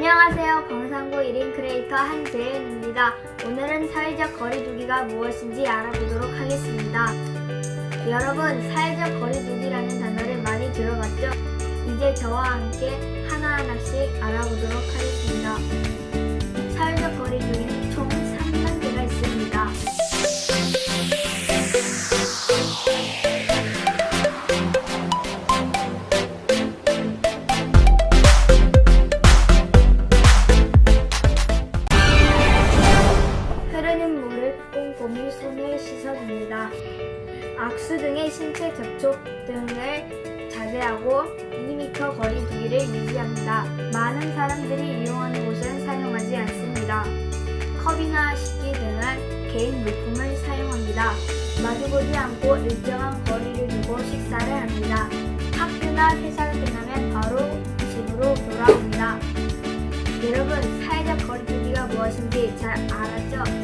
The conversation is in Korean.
안녕하세요. 광산구 1인 크리에이터 한재은입니다. 오늘은 사회적 거리두기가 무엇인지 알아보도록 하겠습니다. 여러분, 사회적 거리두기라는 단어를 많이 들어봤죠? 이제 저와 함께 하나하나씩 알아보도록 하겠습니다. 물을 꼼꼼히 손을 씻어줍니다. 악수 등의 신체 접촉 등을 자제하고 2m 거리 두기를 유지합니다. 많은 사람들이 이용하는 곳은 사용하지 않습니다. 컵이나 식기 등은 개인 물품을 사용합니다. 마주보지 않고 일정한 거리를 두고 식사를 합니다. 학교나 회사를 끝나면 바로 집으로 돌아옵니다. 여러분, 사회적 거리두기가 무엇인지 잘 알았죠?